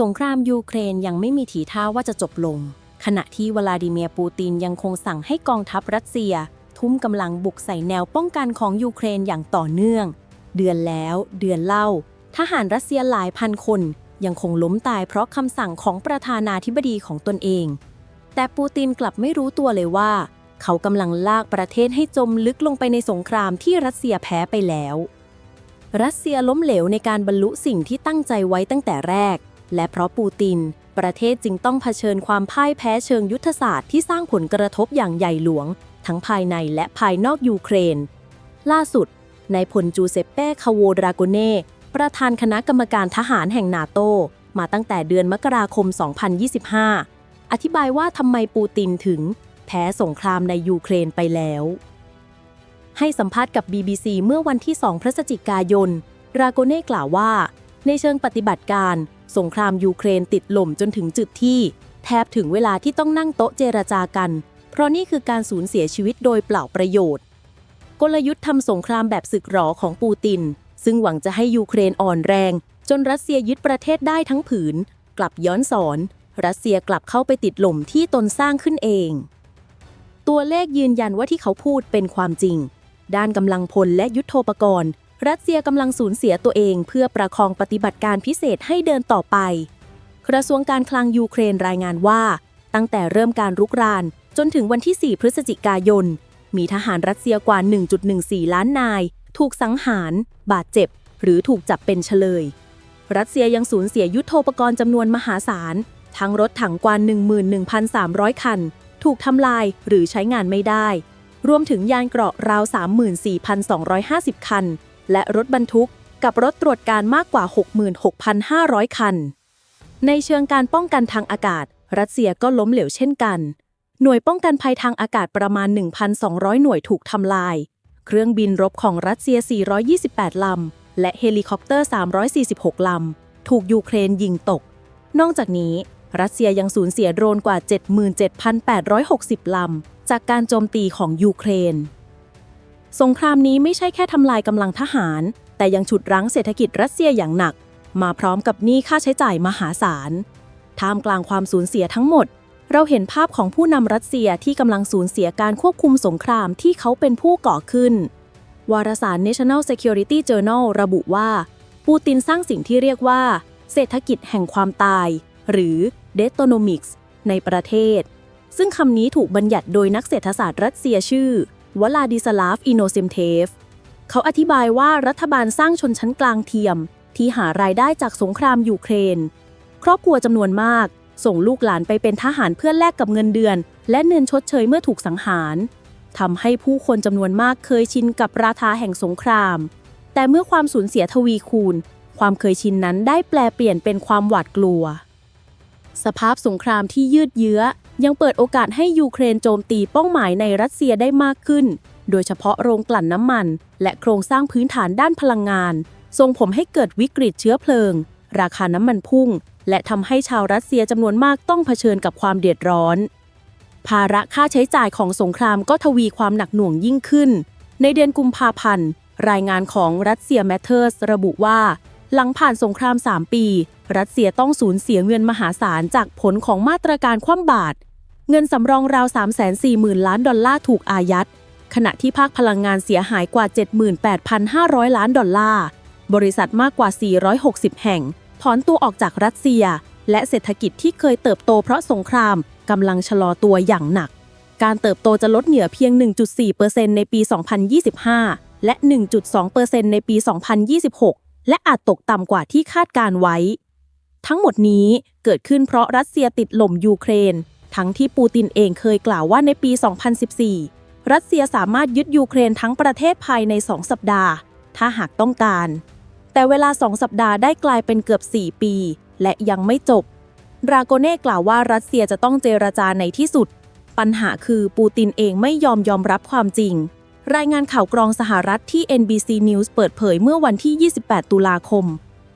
สงครามยูเครนยังไม่มีทีท่าว่าจะจบลง ขณะที่วลาดิเมียร์ปูตินยังคงสั่งให้กองทัพรัสเซีย ทุ่มกำลังบุกใส่แนวป้องกันของยูเครนอย่างต่อเนื่อง เดือนแล้วเดือนเล่า ทหารรัสเซียหลายพันคน ยังคงล้มตายเพราะคำสั่งของประธานาธิบดีของตนเอง แต่ปูตินกลับไม่รู้ตัวเลยว่า เขากำลังลากประเทศให้จมลึกลงไปในสงครามที่รัสเซียแพ้ไปแล้ว รัสเซียล้มเหลวในการบรรลุสิ่งที่ตั้งใจไว้ตั้งแต่แรก และเพราะปูติน ประเทศจึงต้องเผชิญความพ่ายแพ้เชิงยุทธศาสตร์ที่สร้างผลกระทบอย่างใหญ่หลวง ทั้งภายในและภายนอกยูเครน ล่าสุดนายพลจูเซปเป้คาโวดราโกเน่ประธานคณะกรรมการทหารแห่งนาโต มาตั้งแต่เดือนมกราคม 2025 อธิบายว่าทำไมปูตินถึง แพ้สงครามในยูเครนไปแล้ว ให้สัมภาษณ์กับ BBC เมื่อวันที่ 2 พฤศจิกายน ราโกเน่กล่าวว่า ในเชิงปฏิบัติการ สงครามยูเครนติดหล่มจนถึงจุดที่ แทบถึงเวลาที่ต้องนั่งโต๊ะเจรจากัน เพราะนี่คือการสูญเสียชีวิตโดยเปล่าประโยชน์ กลยุทธ์ทำสงครามแบบศึกหรอของปูติน ซึ่งหวังจะให้ยูเครนอ่อนแรง จนรัสเซียยึดประเทศได้ทั้งผืน กลับย้อนสอน รัสเซียกลับเข้าไปติดหล่มที่ตนสร้างขึ้นเอง ตัวเลขยืนยันว่าที่เขาพูดเป็นความจริง ด้านกำลังพลและยุทโธปกรณ์ รัสเซียกำลังสูญเสียตัวเองเพื่อประคองปฏิบัติการพิเศษให้เดินต่อไป กระทรวงการคลังยูเครนรายงานว่า ตั้งแต่เริ่มการรุกราน จนถึงวันที่ 4 พฤศจิกายน มีทหารรัสเซียกว่า 1.14 ล้านนาย ถูกสังหาร บาดเจ็บ หรือถูกจับเป็นเฉลย รัสเซียยังสูญเสียยุทโธปกรณ์จำนวนมหาศาล ทั้งรถถังกว่า 11,300 คัน ถูกทำลายหรือใช้งานไม่ได้ รวมถึงยานเกราะราว 34,250 คัน และรถบรรทุกกับรถตรวจการมากกว่า 66,500 คัน ในเชิงการป้องกันทางอากาศ รัสเซียก็ล้มเหลวเช่นกัน หน่วยป้องกันภัยทางอากาศประมาณ 1,200 หน่วยถูกทำลาย เครื่องบินรบของรัสเซีย 428 ลำ และเฮลิคอปเตอร์ 346 ลำ ถูกยูเครนยิงตก นอกจากนี้รัสเซียยังสูญเสียโดรนกว่า 77,860 ลำ จากการโจมตีของยูเครน สงครามนี้ไม่ใช่แค่ทำลายกำลังทหาร แต่ยังฉุดรั้งเศรษฐกิจรัสเซียอย่างหนัก มาพร้อมกับหนี้ค่าใช้จ่ายมหาศาล ท่ามกลางความสูญเสียทั้งหมด เราเห็นภาพของผู้นำรัสเซียที่กำลังสูญเสียการควบคุมสงครามที่เขาเป็นผู้ก่อขึ้น วารสาร National Security Journal ระบุว่า ปูตินสร้างสิ่งที่เรียกว่า เศรษฐกิจแห่งความตาย หรือ Detonomics ในประเทศ ซึ่งคำนี้ถูกบัญญัติโดยนักเศรษฐศาสตร์รัสเซียชื่อ วลาดิสลาฟ อินโนเซมเทฟ เขาอธิบายว่ารัฐบาลสร้างชนชั้นกลางเทียม ที่หารายได้จากสงครามยูเครน ครอบครัวจำนวนมาก ส่งลูกหลานไปเป็นทหารเพื่อแลกกับเงินเดือน และเงินชดเชยเมื่อถูกสังหารทำให้ผู้คนจำนวนมากเคยชินกับราคาแห่งสงคราม แต่เมื่อความสูญเสียทวีคูณ ความเคยชินนั้นได้แปลเปลี่ยนเป็นความหวาดกลัว สภาพสงครามที่ยืดเยื้อ ยังเปิดโอกาสให้ยูเครนโจมตีเป้าหมายในรัสเซียได้มากขึ้น โดยเฉพาะโรงกลั่นน้ำมัน และโครงสร้างพื้นฐานด้านพลังงาน ส่งผมให้เกิดวิกฤตเชื้อเพลิง ราคาน้ำมันพุ่ง และทำให้ชาวรัสเซียจำนวนมากต้องเผชิญกับความเดือดร้อน ภาระค่าใช้จ่ายของสงครามก็ทวีความหนักหน่วงยิ่งขึ้น ในเดือนกุมภาพันธ์รายงานของรัสเซียแมทเทอร์สระบุว่า หลังผ่านสงคราม 3 ปี รัสเซียต้องสูญเสียเงินมหาศาลจากผลของมาตรการคว่ำบาตรเงินสำรองราว 340,000 ล้านดอลลาร์ถูกอายัด ขณะที่ภาคพลังงานเสียหายกว่า 78,500 ล้านดอลลาร์ บริษัทมากกว่า 460 แห่ง ถอนตัวออกจากรัสเซีย และเศรษฐกิจที่เคยเติบโตเพราะสงครามกำลังชะลอตัวอย่างหนัก การเติบโตจะลดเหลือเพียง 1.4%ในปี 2025 และ 1.2%ในปี 2026 และอาจตกต่ำกว่าที่คาดการไว้ ทั้งหมดนี้เกิดขึ้นเพราะรัสเซียติดหล่มยูเครน ทั้งที่ปูตินเองเคยกล่าวว่าในปี 2014 รัสเซียสามารถยึดยูเครนทั้งประเทศภายใน 2 สัปดาห์ ถ้าหากต้องการ แต่เวลา 2 สัปดาห์ได้กลายเป็นเกือบ 4 ปี และยังไม่จบราโกเน่กล่าวว่ารัสเซียจะต้องเจรจาในที่สุด ปัญหาคือปูตินเองไม่ยอมยอมรับความจริง รายงานข่าวกรองสหรัฐที่ NBC News เปิดเผยเมื่อวันที่ 28 ตุลาคม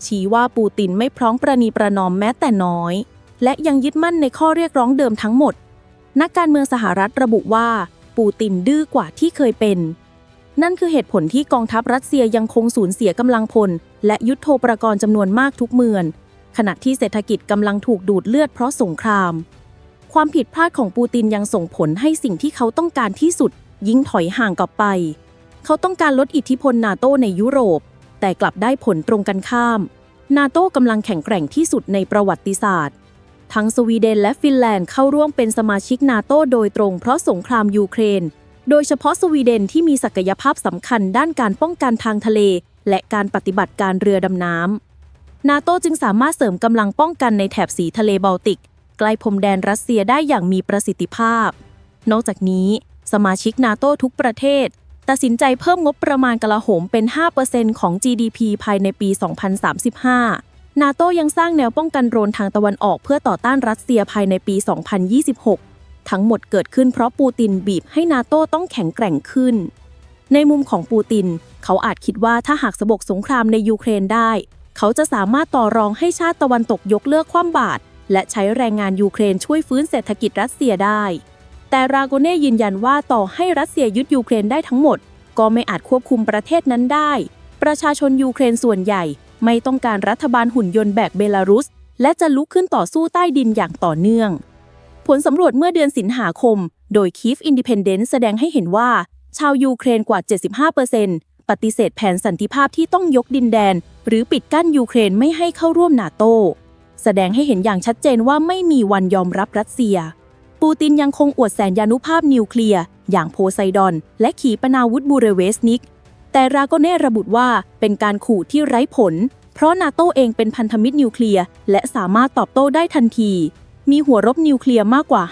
ชี้ว่าปูตินไม่พร้อมประนีประนอมแม้แต่น้อย และยังยึดมั่นในข้อเรียกร้องเดิมทั้งหมด นักการเมืองสหรัฐระบุว่า ปูตินดื้อกว่าที่เคยเป็น นั่นคือเหตุผลที่กองทัพรัสเซียยังคงสูญเสียกำลังพล และยุทโธปกรณ์จำนวนมากทุกเมืองขณะที่เศรษฐกิจกำลังถูกดูดเลือดเพราะสงคราม ความผิดพลาดของปูตินยังส่งผลให้สิ่งที่เขาต้องการที่สุด ยิ่งถอยห่างกลับไป เขาต้องการลดอิทธิพลนาโตในยุโรป แต่กลับได้ผลตรงกันข้าม นาโตกำลังแข็งแกร่งที่สุดในประวัติศาสตร์ ทั้งสวีเดนและฟินแลนด์เข้าร่วมเป็นสมาชิกนาโตโดยตรงเพราะสงครามยูเครน โดยเฉพาะสวีเดนที่มีศักยภาพสำคัญด้านการป้องกันทางทะเล และการปฏิบัติการเรือดำน้ำนาโตจึงสามารถเสริมกำลังป้องกันในแถบสีทะเลบอลติกใกล้พรมแดนรัสเซียได้อย่างมีประสิทธิภาพ นอกจากนี้ สมาชิกนาโตทุกประเทศ ตัดสินใจเพิ่มงบประมาณกลาโหมเป็น 5%ของ GDP ภายในปี 2035 นาโตยังสร้างแนวป้องกันโรนทางตะวันออกเพื่อต่อต้านรัสเซียภายในปี 2026 ทั้งหมดเกิดขึ้นเพราะปูตินบีบให้นาโตต้องแข็งแกร่งขึ้น ในมุมของปูติน เขาอาจคิดว่าถ้าหากสบกสงครามในยูเครนได้ เขาจะสามารถต่อรองให้ชาติตะวันตกยกเลิกคว่ำบาตรและใช้แรงงานยูเครนช่วยฟื้นเศรษฐกิจรัสเซียได้ แต่ราโกเน่ยืนยันว่าต่อให้รัสเซียยึดยูเครนได้ทั้งหมด ก็ไม่อาจควบคุมประเทศนั้นได้ ประชาชนยูเครนส่วนใหญ่ ไม่ต้องการรัฐบาลหุ่นยนต์แบบเบลารุส และจะลุกขึ้นต่อสู้ใต้ดินอย่างต่อเนื่อง ผลสำรวจเมื่อเดือนสิงหาคม โดย Kiev Independent แสดงให้เห็นว่า ชาวยูเครนกว่า 75%ปฏิเสธแผนสันติภาพที่ต้องยกดินแดน หรือปิดกั้นยูเครนไม่ให้เข้าร่วมนาโต แสดงให้เห็นอย่างชัดเจนว่าไม่มีวันยอมรับรัสเซีย ปูตินยังคงอวดแสนยานุภาพนิวเคลียร์ อย่างโพไซดอน และขีปนาวุธบูเรเวสนิก แต่ราโกเน่ระบุว่าเป็นการขู่ที่ไร้ผล เพราะนาโตเองเป็นพันธมิตรนิวเคลียร์ และสามารถตอบโต้ได้ทันที มีหัวรบนิวเคลียร์มากกว่า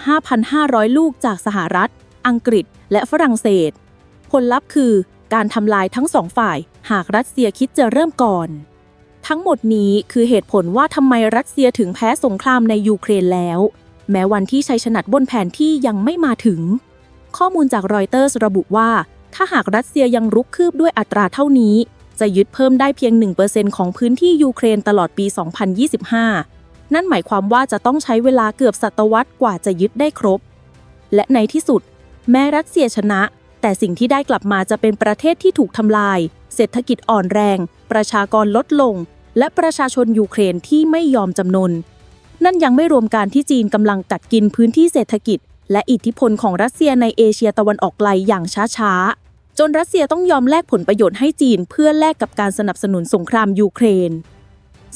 5,500 ลูกจากสหรัฐ อังกฤษ และฝรั่งเศส ผลลัพธ์คือการทำลายทั้งสองฝ่าย หากรัสเซียคิดจะเริ่มก่อน ทั้งหมดนี้คือเหตุผลว่าทำไมรัสเซียถึงแพ้สงครามในยูเครนแล้ว แม้วันที่ชัยชนะบนแผนที่ยังไม่มาถึง ข้อมูลจากรอยเตอร์สระบุว่า ถ้าหากรัสเซียยังรุกคืบด้วยอัตราเท่านี้ จะยึดเพิ่มได้เพียง 1%ของพื้นที่ยูเครนตลอดปี 2025 นั่นหมายความว่าจะต้องใช้เวลาเกือบศตวรรษกว่าจะยึดได้ครบ และในที่สุด แม้รัสเซียชนะ แต่สิ่งที่ได้กลับมาจะเป็นประเทศที่ถูกทำลาย เศรษฐกิจอ่อนแรง ประชากรลดลง และประชาชนยูเครนที่ไม่ยอมจำนน นั่นยังไม่รวมการที่จีนกำลังกัดกินพื้นที่เศรษฐกิจ และอิทธิพลของรัสเซียในเอเชียตะวันออกไกลอย่างช้าๆ จนรัสเซียต้องยอมแลกผลประโยชน์ให้จีนเพื่อแลกกับการสนับสนุนสงครามยูเครน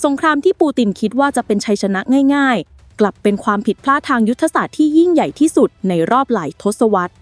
สงครามที่ปูตินคิดว่าจะเป็นชัยชนะง่าย ๆ กลับเป็นความผิดพลาดทางยุทธศาสตร์ที่ยิ่งใหญ่ที่สุดในรอบหลายทศวรรษ